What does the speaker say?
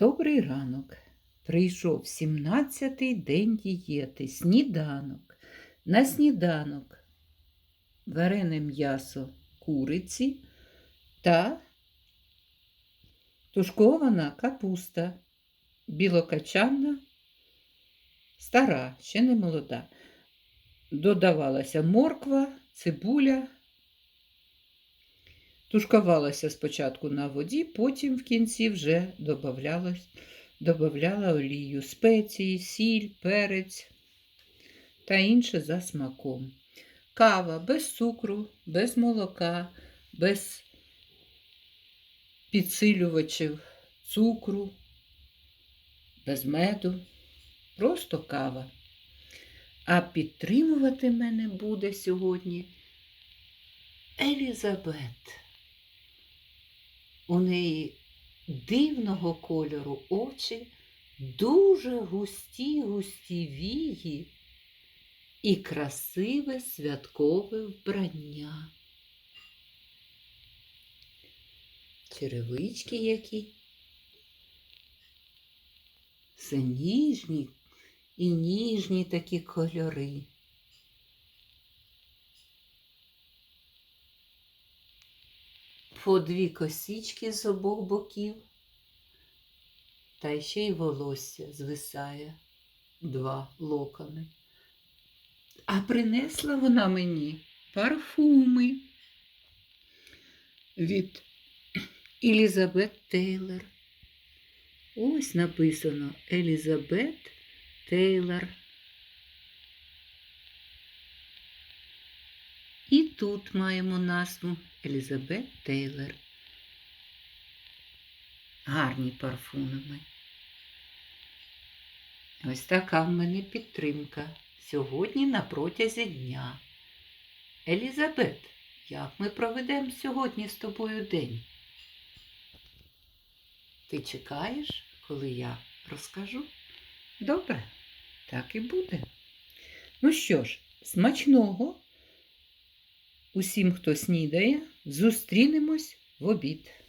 Добрий ранок. Прийшов 17-й день дієти, сніданок. На сніданок варене м'ясо куриці та тушкована капуста, білокачанна, стара, ще не молода. Додавалася морква, цибуля. Тушкувалася спочатку на воді, потім в кінці вже додавала олію, спеції, сіль, перець та інше за смаком. Кава без цукру, без молока, без підсилювачів цукру, без меду. Просто кава. А підтримувати мене буде сьогодні Елізабет. У неї дивного кольору очі, дуже густі густі вії і красиве святкове вбрання. Черевички які. Все ніжні і ніжні такі кольори. По дві косічки з обох боків, та ще й волосся звисає два локони. А принесла вона мені парфуми від Елізабет Тейлор. Ось написано Елізабет Тейлор. І тут маємо назву Елізабет Тейлор. Гарні парфуми. Ось така в мене підтримка сьогодні на протязі дня. Елізабет, як ми проведемо сьогодні з тобою день? Ти чекаєш, коли я розкажу? Добре, так і буде. Ну що ж, смачного! Усім, хто снідає, зустрінемось в обід.